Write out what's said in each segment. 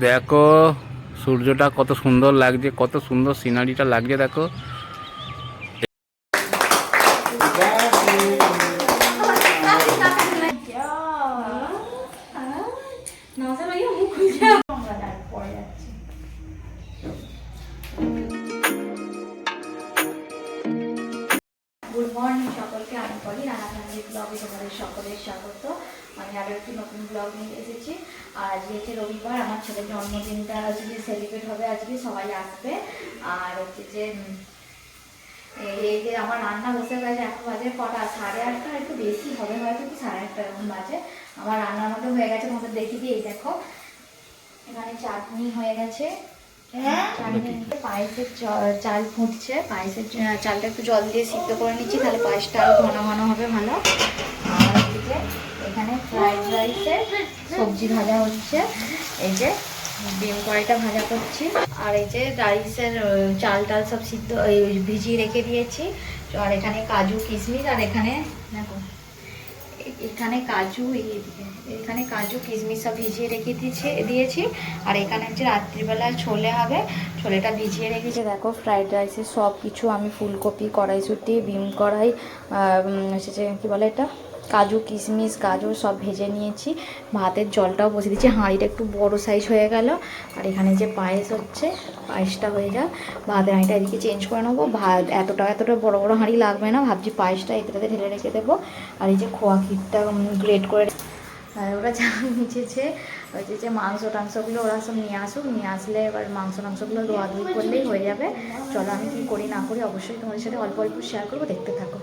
দেখো সূর্যটা কত সুন্দর লাগছে কত সুন্দর সিনারিটা লাগছে দেখো। গুড মর্নিং সকলকে। আমি বলি রানা ফ্যামিলি ব্লগে তোমাদের সকলের স্বাগত। আমি আরও একটি নতুন ব্লগ নিয়ে এসেছি। আর হচ্ছে রবিবার, আমার ছেলের জন্মদিনটা আজকে সেলিব্রেট হবে আজকে, সবাই আসবে। আর হচ্ছে যে এই যে আমার রান্না বসে গেছে, এখন বাজে কটা? সাড়ে আটটা, একটু বেশি হবে হয়তো কি সাড়ে আটটা এরকম বাজে। আমার রান্নার মধ্যে হয়ে গেছে, তোমাদের দেখিয়ে দিই, এই দেখো। এখানে চাটনি হয়ে গেছে। চাটনি পায়েসের চাল ফুটছে পায়েসের চালটা একটু জল দিয়ে সিদ্ধ করে নিচ্ছি তাহলে পায়েসটা আরও ঘন ঘন হবে ভালো। আর এদিকে এখানে ফ্রাইড রাইসের সবজি ভাজা হচ্ছে এই যে ডিম কড়াইটা ভাজা করছি। আর এই যে রাইসের চাল টাল সব সিদ্ধ ভিজিয়ে রেখে দিয়েছি। আর এখানে কাজু কিশমিশ আর এখানে দেখো এখানে কাজু এখানে কাজু কিশমিশ সব ভিজিয়ে রেখে দিয়েছি দিয়েছি। আর এখানে হচ্ছে রাত্রিবেলা ছোলে হবে, ছোলেটা ভিজিয়ে রেখেছি দেখো ফ্রাইড রাইসে সব কিছু আমি ফুলকপি, কড়াইশুটি বিম কড়াই হচ্ছে কী বলে এটা? কাজু, কিশমিশ, গাজর সব ভেজে নিয়েছি। ভাতের জলটাও বসিয়ে দিচ্ছি হাঁড়িটা একটু বড় সাইজ হয়ে গেল। আর এখানে যে পায়েস হচ্ছে, পায়েসটা হয়ে যাক। ভাতের হাঁড়িটা এদিকে চেঞ্জ করে নেব। ভাত এতটা এতটা বড় বড় হাঁড়ি লাগবে না। ভাবছি পায়েসটা এটাতে ঢেলে রেখে দেবো। আর এই যে খোয়া ক্ষীরটা গ্রেট করে ওরা যা নিচেছে ওই যে মাংস টাংসগুলো ওরা সব নিয়ে আসুক। নিয়ে আসলে এবার মাংস টাংসগুলো ধোয়া ধুই করলেই হয়ে যাবে। চলো আমি কী করি, না করি, অবশ্যই তোমাদের সাথে অল্প অল্প শেয়ার করব। দেখতে থাকো।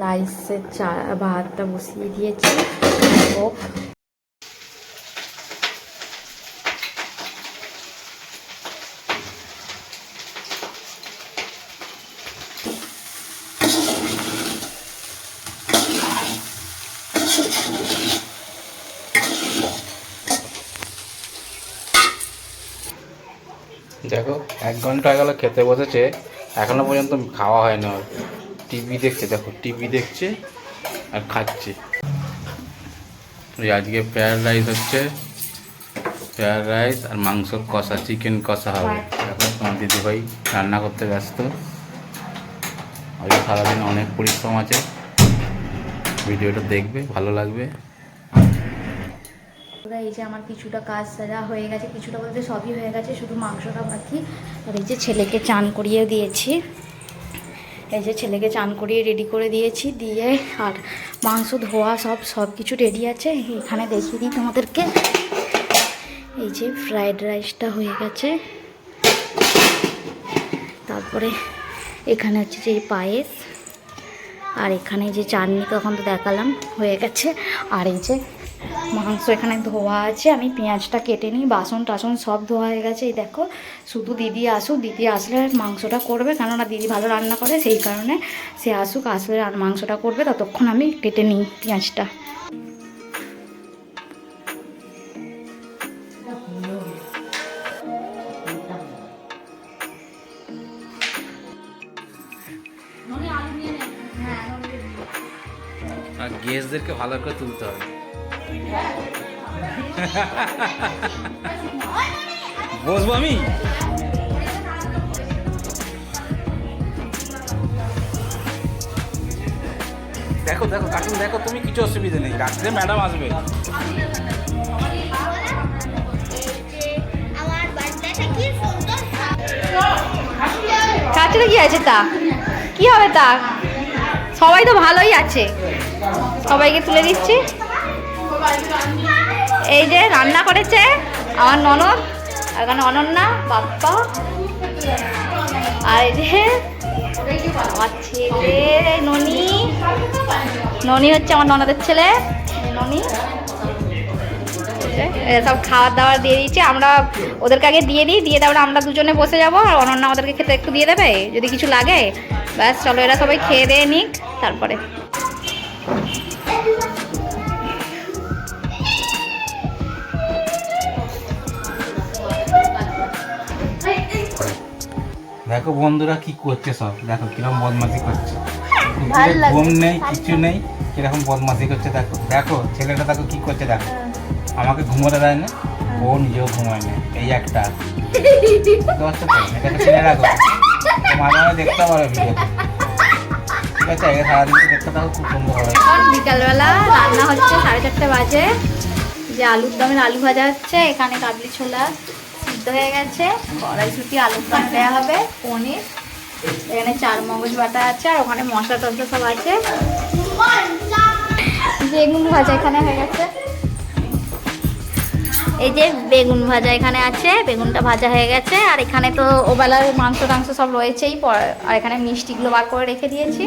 রাইসের চা, ভাতটা বসিয়ে দিয়েছি। দেখো, এক ঘণ্টা গেল খেতে বসেছে, এখনও পর্যন্ত খাওয়া হয়নি টিভি দেখছে, দেখো, টিভি দেখছে আর খাচ্ছে। ওই আজকে ফ্রায়েড রাইস হচ্ছে। ফ্রায়েড রাইস আর মাংস কষা, চিকেন কষা হবে। এখন তোমার দিদিভাই রান্না করতে ব্যস্ত। আজকে সারাদিন অনেক পরিশ্রম আছে। ভিডিওটা দেখবে, ভালো লাগবে। এই যে আমার কিছুটা কাজ সারা হয়ে গেছে। কিছুটা বলতে সবই হয়ে গেছে, শুধু মাংসটা বাকি। আর এই যে ছেলেকে চান করিয়ে দিয়েছি। এই যে ছেলেকে চান করিয়ে রেডি করে দিয়েছি, দিয়ে আর মাংস, ধোয়া সব সব কিছু রেডি আছে। এখানে দেখিয়ে দিই তোমাদেরকে। এই যে ফ্রায়েড রাইসটা হয়ে গেছে। তারপরে এখানে হচ্ছে যে পায়েস। আর এখানে যে চাটনি তখন তো দেখালাম, হয়ে গেছে। আর এই যে মাংস এখানে ধোয়া আছে, আমি পেঁয়াজটা কেটে নিই, বাসন টাসন সব ধোয়া হয়ে গেছে, এই দেখো। শুধু দিদি আসুক, দিদি আসলে মাংসটা করবে, কেননা দিদি ভালো রান্না করে, সেই কারণে সে আসুক, আসলে মাংসটা করবে, ততক্ষণ আমি কেটে নিই পেঁয়াজটা। আর গেস্টদেরকে ভালো করে তুলতে হবে। বসবো আমি? দেখো দেখো কার্টুন দেখো, তুমি কিছু অসুবিধা নেই। রাত্রে ম্যাডাম আসবে। আমার বার্থডেটা কি কি আছে তা? কি হবে তা? সবাই তো ভালোই আছে। সবাইকে তুলে দিচ্ছি। এই যে রান্না করেছে আমার ননদ এখানে অনন্যা, বাপ্পা, আর এই যে আমার ছেলে, ননি। ননি হচ্ছে আমার ননদের ছেলে, ননি। সব খাবার দাবার দিয়ে দিচ্ছে আমরা ওদেরকে আগে দিয়ে দিই, দিয়ে তারপরে আমরা দুজনে বসে যাব, আর অনন্যা আমাদেরকে খেতে একটু দিয়ে দেবে, যদি কিছু লাগে। ব্যাস, চলো এরা সবাই খেয়ে দিয়ে নিক, তারপরে। দেখো বন্ধুরা কি করছে সব। দেখো কীরকম বদমাশি করছে। ঘুম নেই কিছু নেই কীরকম বদমাশি করছে দেখো। দেখো ছেলেটা দেখো কি করছে দেখো। আমাকে ঘুমোতে দেয় না ও নিজেও ঘুমায় না এই একটা। তো? রাখো মাঝে মাঝে দেখতে পারো ভিডিও ঠিক আছে একে সারাদিন দেখতে থাকো খুব সুন্দর হবে। বিকালবেলা রান্না হচ্ছে সাড়ে চারটে বাজে। যে আলুর দমের আলু ভাজা হচ্ছে এখানে কাবলি ছোলা। সিদ্ধ হয়ে গেছে। কড়াইশুটি আলুর দম দেওয়া হবে, পনির, এখানে চার মগজ বাটা আছে, আর ওখানে মশলা টসলা সব আছে। বেগুন ভাজা এখানে হয়ে গেছে। এই যে বেগুন ভাজা এখানে আছে, বেগুনটা ভাজা হয়ে গেছে, আর এখানে তো ওবেলার মাংস টাংস সব রয়েছেই আর এখানে মিষ্টিগুলো বার করে রেখে দিয়েছি।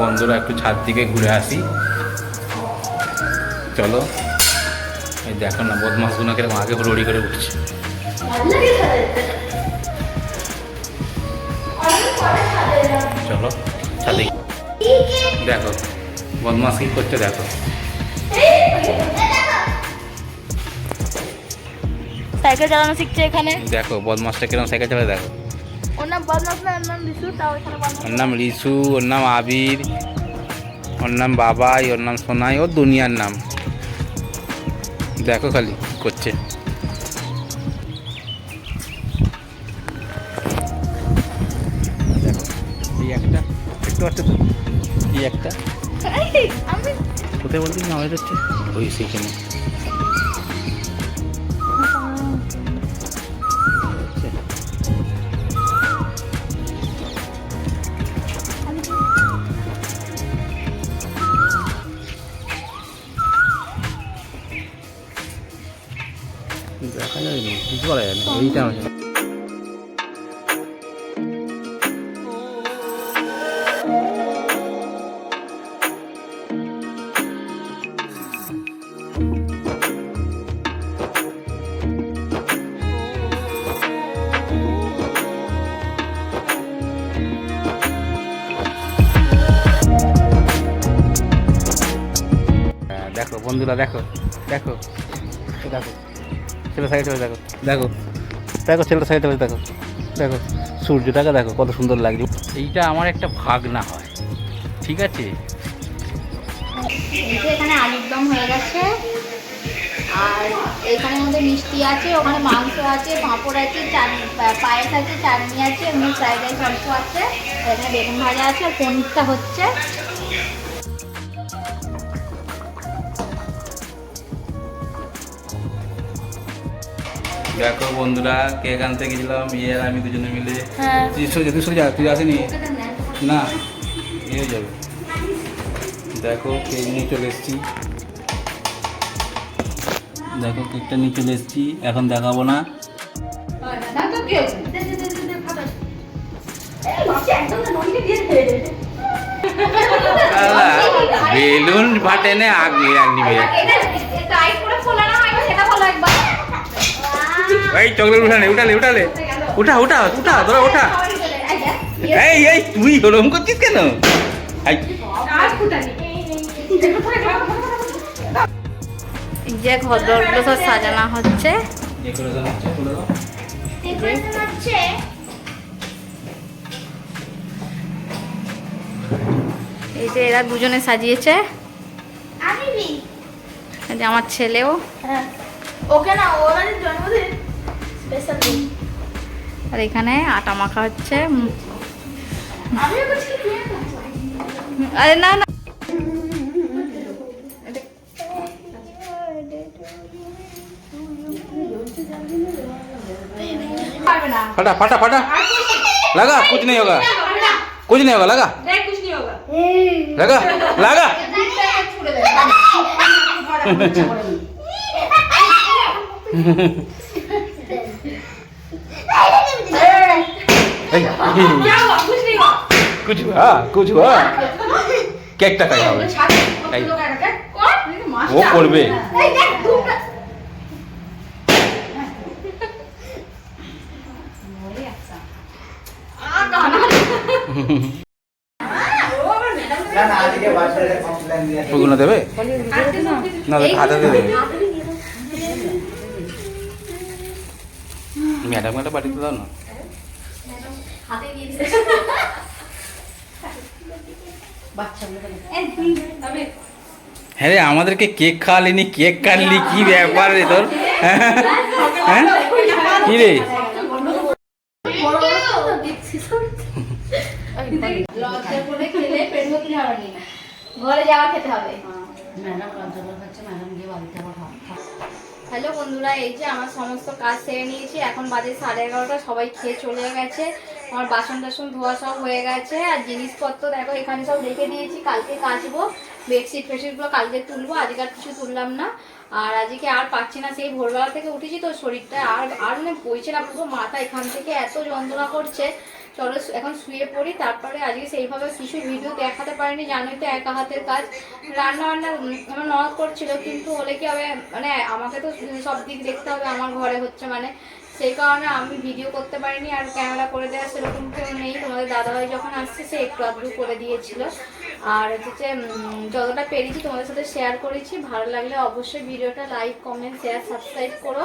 বন্ধুরা একটু ছাদ দিকে ঘুরে আসি। চলো। এই দেখো না বদমাসগুলো কীরকম আগে হুড়ি করে উঠছে চলো ছাদে দেখো বদমাস কি করছে দেখো। সাইকেল চালানো শিখছে এখানে। দেখো বদমাসটা কীরকম সাইকেল চালায় দেখো। ওর নাম বদমাস না ওর নাম বিশু তাও এখানে বদমাস ওর নাম রিসু ওর নাম আবির। ওর নাম বাবাই ওর নাম সোনাই ওর দুনিয়ার নাম। দেখো খালি করছে। এই একটা তো? এই একটা। কোথায় বলছি? না হয়ে যাচ্ছে। ওই সেইখানে দেখা যায় না বুঝতে পারা যায় না এইটা আমার হ্যাঁ, দেখো বন্ধুরা দেখো দেখো এই দেখো ছেলে সাইড হয়ে দেখো। দেখো। দেখো ছেলেটা সাইড হয়ে দেখো। দেখো সূর্যটাকে দেখো কত সুন্দর লাগছে। এইটা আমার একটা ভাগ না হয় ঠিক আছে? এখানে আলুর দম হয়ে গেছে আর এখানে মধ্যে মিষ্টি আছে ওখানে মাংস আছে পাঁপড় আছে চাটনি পায়েস আছে চাটনি আছে এমনি ফ্রাইড রাইস অল্প আছে এখানে বেগুন ভাজা আছে আর পনিরটা হচ্ছে। দেখো বন্ধুরা কে এখান থেকে গেছিলাম ইয়ে আর আমি দুজনে মিলে। হ্যাঁ। তুই সরে যা তুই সরে যা তুই আসেনি? না এ হয়ে যাবে। দেখো কেক নিয়ে চলে এসেছি। দেখো কেকটা নিয়ে চলে এসেছি। এখন দেখাবো না। বেলুন ফাটে না আগে বেয়ে এই চকলেট উঠালে উঠালে উঠালে উঠা উঠা উঠা ধরো উঠা। এই এই তুই ওরকম করছিস কেন? যে ঘরদরগুলো সব সাজানো হচ্ছে। এই যে এরা দুজনে সাজিয়েছে। আমার ছেলেও। হ্যাঁ। ওকে না ওর জন্মদিন আর এখানে আটা মাখা হচ্ছে উম, আমিও করছি কি আরে না না পারবে না फटा फटा फटा लगा कुछ नहीं होगा कुछ नहीं होगा लगा लगा लगा এই, कुछ हुआ कुछ हुआ কেকটা খাই হবে এই, ও করবে এই দেখ দুটা না না আজকে বার্থডে কমপ্লেন দিয়ে ওগুলো দেবে না হাতে দেবে ম্যাডাম একটা পাঠিয়ে দাও না হাতে দিয়ে হ্যাঁ রে আমাদেরকে কেক খাওয়ালিনি কেক কাটলি কি ব্যাপার রে তোর? হ্যাঁ? হ্যাঁ? কি রে? ঘরে যাওয়া খেতে হবে। ম্যাডাম লজ্জা করে খাচ্ছে ম্যাডাম গিয়ে বাড়িতে আবার ভাত খায় হ্যালো বন্ধুরা, এই যে আমার সমস্ত কাজ সেরে নিয়েছি। এখন বাজে সাড়ে এগারোটা, সবাই খেয়ে চলে গেছে। আমার বাসন টাসন ধোয়া সব হয়ে গেছে। আর জিনিসপত্র দেখো, এখানে সব রেখে দিয়েছি। কালকে কাচবো। বেডশিট, ফেডশিটগুলো কালকে তুলবো। আজকে আর কিছু তুললাম না। আর আজকে আর পাচ্ছি না। সেই ভোরবেলা থেকে উঠেছি তো শরীরটা আর আর মানে বইছে না, পুরো মাথা এখান থেকে এত যন্ত্রণা করছে। চলো, এখন শুয়ে পড়ি, তারপরে আজকে সেইভাবে কিছু ভিডিও দেখাতে পারিনি, জানোই তো একা হাতের কাজ। রান্না বান্না আমার ননদ করছিল, কিন্তু হলে কি হবে মানে আমাকে তো সব দিক দেখতে হবে, আমার ঘরে হচ্ছে মানে। সেই কারণে আমি ভিডিও করতে পারিনি, আর ক্যামেরা করে দেওয়া সেরকম কেউ নেই। তোমাদের দাদাভাই যখন আসছে, সে একটু আধটু করে দিয়েছিল। আর হচ্ছে যতটা পেরেছি তোমাদের সাথে শেয়ার করেছি, ভালো লাগলে অবশ্যই ভিডিওটা লাইক কমেন্ট শেয়ার সাবস্ক্রাইব করো।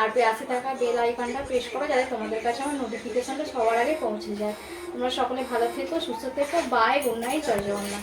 আর পাশে থাকা বেল আইকনটা প্রেস করো যাতে তোমাদের কাছে আমার নোটিফিকেশানটা সবার আগে পৌঁছে যায়। তোমরা সকলে ভালো থেকো, সুস্থ থেকো বাই গুড নাইট জয় জগন্নাথ।